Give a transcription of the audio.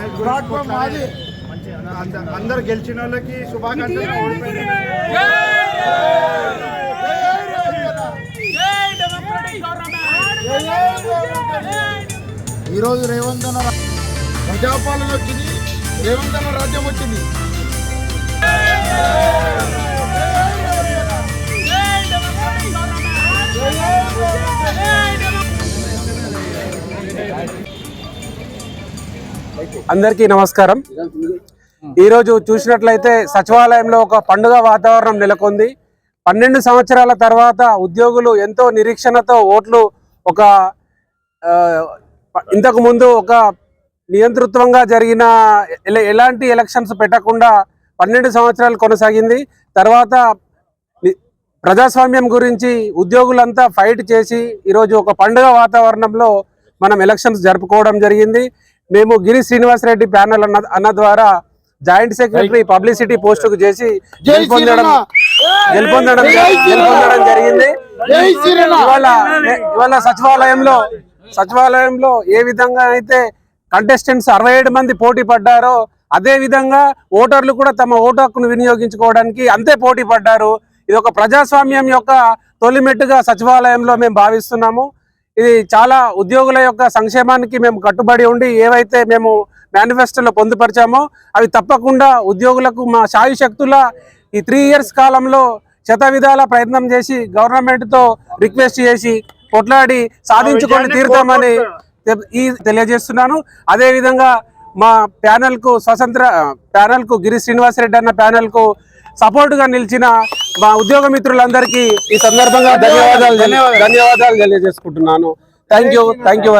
పట్టుకో మాది. అంద- అందరు గెలిచిన వాళ్ళకి శుభాకాంక్షలు ఓడిపోయిన ఈరోజు రేవంత్ అన్న ప్రజాపాలన వచ్చింది రేవంత్ అన్న రాజ్యం వచ్చింది. అందరికీ నమస్కారం. ఈరోజు చూసినట్లయితే సచివాలయంలో ఒక పండుగ వాతావరణం నెలకొంది. పన్నెండు సంవత్సరాల తర్వాత ఉద్యోగులు ఎంతో నిరీక్షణతో ఓట్లు ఒక ఇంతకు ముందు ఒక నియంతృత్వంగా జరిగిన ఎలాంటి ఎలక్షన్స్ పెట్టకుండా పన్నెండు సంవత్సరాలు కొనసాగింది. తర్వాత ప్రజాస్వామ్యం గురించి ఉద్యోగులంతా ఫైట్ చేసి ఈరోజు ఒక పండుగ వాతావరణంలో మనం ఎలక్షన్స్ జరుపుకోవడం జరిగింది. మేము గిరి శ్రీనివాసరెడ్డి ప్యానల్ అన్న అన్న ద్వారా జాయింట్ సెక్రటరీ పబ్లిసిటీ పోస్టుకు చేసి గెలుపొందడం! గెలుపొందడం! గెలుపొందడం జరిగింది! ఇవాళ ఇవాళ సచివాలయంలో సచివాలయంలో ఏ విధంగా అయితే కంటెస్టెంట్స్ అరవై ఏడు మంది పోటీ పడ్డారో అదే విధంగా ఓటర్లు కూడా తమ ఓటు హక్కును వినియోగించుకోవడానికి అంతే పోటీ పడ్డారు ఇది ఒక ప్రజాస్వామ్యం యొక్క తొలిమెట్టుగా సచివాలయంలో మేము భావిస్తున్నాము ఇది చాలా ఉద్యోగుల యొక్క సంక్షేమానికి మేము కట్టుబడి ఉండి ఏవైతే మేము మేనిఫెస్టోలో పొందుపరిచామో అవి తప్పకుండా ఉద్యోగులకు మా శాయు శక్తుల ఈ త్రీ ఇయర్స్ కాలంలో శత విధాల ప్రయత్నం చేసి గవర్నమెంట్తో రిక్వెస్ట్ చేసి కొట్లాడి సాధించుకొని తీరుతామని ఈ తెలియజేస్తున్నాను. అదే విధంగా మా ప్యానెల్కు స్వతంత్ర ప్యానెల్కు గిరి శ్రీనివాసరెడ్డి అన్న ప్యానెల్ కు సపోర్ట్గా నిలిచిన మా ఉద్యోగ మిత్రులందరికీ ఈ సందర్భంగా ధన్యవాదాలు. ధన్యవాదాలు. తెలియజేసుకుంటున్నాను. Thank you thank you